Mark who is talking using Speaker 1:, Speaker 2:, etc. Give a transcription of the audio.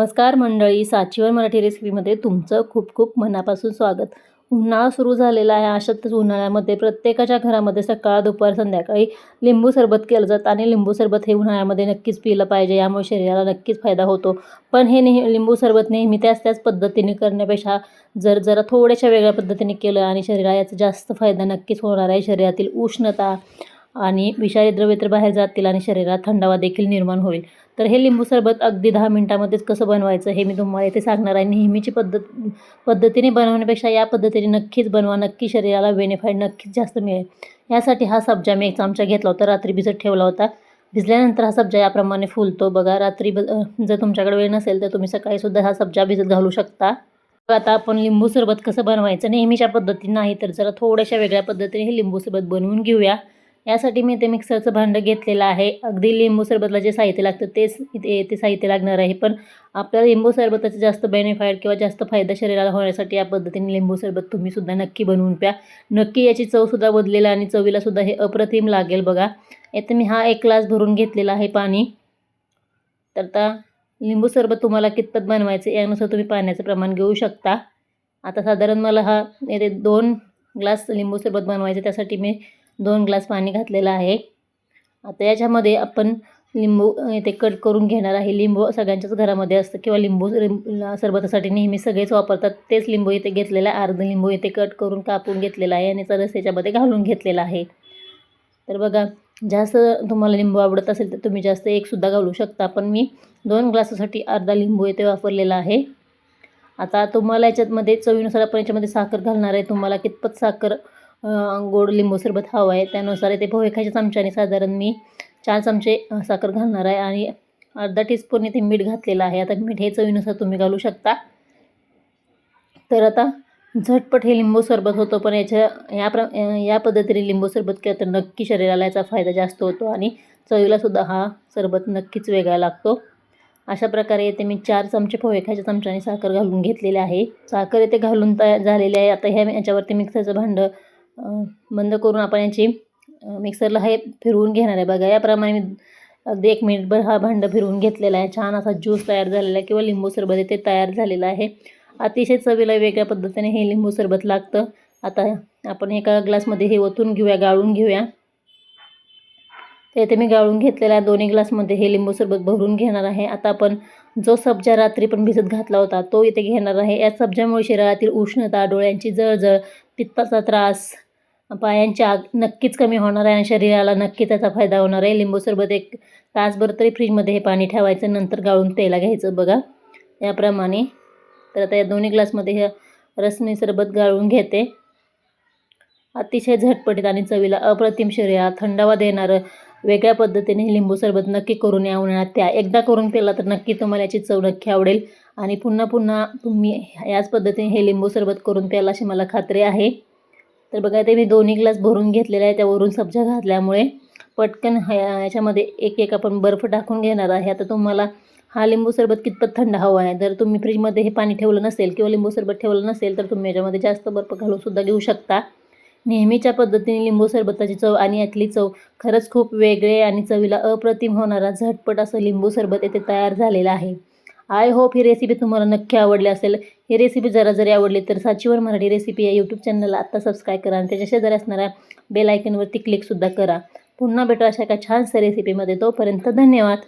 Speaker 1: नमस्कार मंडळी साचीवर मराठी रेसिपीमध्ये तुमचं खूप खूप मनापासून स्वागत. उन्हाळा सुरू झालेला आहे अशातच उन्हाळ्यामध्ये प्रत्येकाच्या घरामध्ये सकाळ दुपार संध्याकाळी लिंबू सरबत केलं जातं आणि लिंबू सरबत हे उन्हाळ्यामध्ये नक्कीच पिलं पाहिजे यामुळे शरीराला नक्कीच फायदा होतो. पण हे नेह लिंबू सरबत नेहमी त्याच त्याच पद्धतीने करण्यापेक्षा जर जरा थोड्याशा वेगळ्या पद्धतीने केलं आणि शरीराला याचा जास्त फायदा नक्कीच होणार आहे शरीरातील उष्णता आणि विषारी द्रव्य तर बाहेर जातील आणि शरीरात थंडावा देखील निर्माण होईल. तर हे लिंबू सरबत अगदी दहा मिनटामध्येच कसं बनवायचं हे मी तुम्हाला इथे सांगणार आहे. नेहमीची पद्धत पद्धतीने बनवण्यापेक्षा या पद्धतीने नक्कीच बनवा. नक्की शरीराला बेनिफाईड नक्कीच जास्त मिळेल. यासाठी हा सब्जा मी एक चमचा घेतला होता. रात्री भिजत ठेवला होता. भिजल्यानंतर हा सब्जा याप्रमाणे फुलतो. बघा रात्री ब जर तुमच्याकडे वेळ नसेल तर तुम्ही सकाळीसुद्धा हा सब्जा भिजत घालू शकता. आता आपण लिंबू सरबत कसं बनवायचं? नेहमीच्या पद्धतीने नाही तर जरा थोड्याशा वेगळ्या पद्धतीने हे लिंबू सरबत बनवून घेऊया. यासाठी मी इथे मिक्सरचं भांडं घेतलेलं आहे. अगदी लिंबू सरबतला जे साहित्य लागतं तेच इथे ते साहित्य लागणार आहे. पण आपल्याला लिंबू सरबताचं जास्त बेनिफाईड किंवा जास्त फायदा शरीराला होण्यासाठी या पद्धतीने लिंबू सरबत तुम्हीसुद्धा नक्की बनवून प्या. नक्की याची चवसुद्धा बदलेल आणि चवीलासुद्धा हे अप्रतिम लागेल बघा. येथे मी हा एक ग्लास भरून घेतलेला आहे पाणी. तर आता लिंबू सरबत तुम्हाला कितपत बनवायचं यानुसार तुम्ही पाण्याचं प्रमाण घेऊ शकता. आता साधारण मला हा येथे दोन ग्लास लिंबू सरबत बनवायचं त्यासाठी मी दोन ग्लास पाणी घातलेलं आहे. आता याच्यामध्ये आपण लिंबू ते कट करून घेणार आहे. लिंबू सगळ्यांच्याच घरामध्ये असतं किंवा लिंबू सरबतासाठी नेहमी सगळेच वापरतात. तेच लिंबू इथे घेतलेलं आहे. अर्ध लिंबू इथे कट करून कापून घेतलेला आहे आणि रस याच्यामध्ये घालून घेतलेला आहे. तर बघा जास्त तुम्हाला लिंबू आवडत असेल तर तुम्ही जास्त एकसुद्धा घालू शकता. पण मी दोन ग्लासासाठी अर्धा लिंबू इथे वापरलेला आहे. आता तुम्हाला याच्यामध्ये चवीनुसार आपण याच्यामध्ये साखर घालणार आहे. तुम्हाला कितपत साखर गोड लिंबू सरबत हवं आहे. त्यानुसार इथे पोहे खायच्या चमच्याने साधारण मी चार चमचे साखर घालणार आहे आणि अर्धा टीस्पून इथे मीठ घातलेलं आहे. आता मीठ हे चवीनुसार तुम्ही घालू शकता. तर आता झटपट हे लिंबू सरबत होतो पण याच्या या प्र या पद्धतीने लिंबू सरबत केलं तर नक्की शरीराला याचा फायदा जास्त होतो आणि चवीलासुद्धा हा सरबत नक्कीच वेगळा लागतो. अशा प्रकारे येथे मी चार चमचे पोहे खायच्या चमच्याने साखर घालून घेतलेले आहे. साखर येथे घालून तयार झालेली आहे. आता ह्या याच्यावरती मिक्सरचं भांडं बंद करून आपण याची मिक्सरला हे फिरवून घेणार आहे. बघा याप्रमाणे मी अगदी एक मिनिटभर हा भांडं फिरवून घेतलेला आहे. छान असा ज्यूस तयार झालेला आहे किंवा लिंबू सरबत ते तयार झालेलं आहे. अतिशय चवीला वेगळ्या पद्धतीने हे लिंबू सरबत लागतं. आता आपण एका ग्लासमध्ये हे ओतून घेऊया गाळून घेऊया. तर इथे मी गाळून घेतलेल्या दोन्ही ग्लासमध्ये हे लिंबू सरबत भरून घेणार आहे. आता आपण जो सब्जा रात्री पण भिजत घातला होता तो इथे घेणार आहे. या सब्जामुळे शरीरातील उष्णता डोळ्यांची जळजळ पित्ताचा त्रास पायांची आग नक्कीच कमी होणार आहे आणि शरीराला नक्की त्याचा फायदा होणार आहे. लिंबू सरबत एक तासभर तरी फ्रीजमध्ये हे पाणी ठेवायचं नंतर गाळून तेला घ्यायचं बघा. याप्रमाणे. तर आता या दोन्ही ग्लासमध्ये हे रसमी सरबत गाळून घेते. अतिशय झटपटीत आणि चवीला अप्रतिम शरीरा थंडावा देणारं वेगळ्या पद्धतीने लिंबू सरबत नक्की करून या उन्हाळ्यात त्या. एकदा करून पेला तर नक्की तुम्हाला याची चव नक्की आवडेल. आणि पुन्हा पुन्हा तुम्ही याच पद्धतीने हे लिंबू सरबत करून प्याला अशी मला खात्री आहे. तर बघा ते मी दोन्ही ग्लास भरून घेतलेले आहे त्यावरून सब्जा घातल्यामुळे पटकन ह्या याच्यामध्ये एक एक आपण बर्फ टाकून घेणार आहे. आता तुम्हाला हा लिंबू सरबत कितपत थंड हवा आहे? जर तुम्ही फ्रीजमध्ये हे पाणी ठेवलं नसेल किंवा लिंबू सरबत ठेवलं नसेल तर तुम्ही याच्यामध्ये जास्त बर्फ घालूनसुद्धा घेऊ शकता. नेहमीच्या पद्धतीने लिंबू सरबताची चव आणि यातली चव खरंच खूप वेगळे आणि चवीला अप्रतिम होणारा झटपट असं लिंबू सरबत येथे तयार झालेलं आहे. आय होप ही रेसिपी तुम्हाला नक्की आवडली असेल. ही रेसिपी जरा जरी आवडली तर साचीवर मराठी रेसिपी या यूट्यूब चॅनलला आत्ता सबस्क्राईब करा आणि त्याच्या शेजारी असणाऱ्या बेल आयकनवरती क्लिकसुद्धा करा. पुन्हा भेटू अशा एका छानशा रेसिपीमध्ये तोपर्यंत धन्यवाद.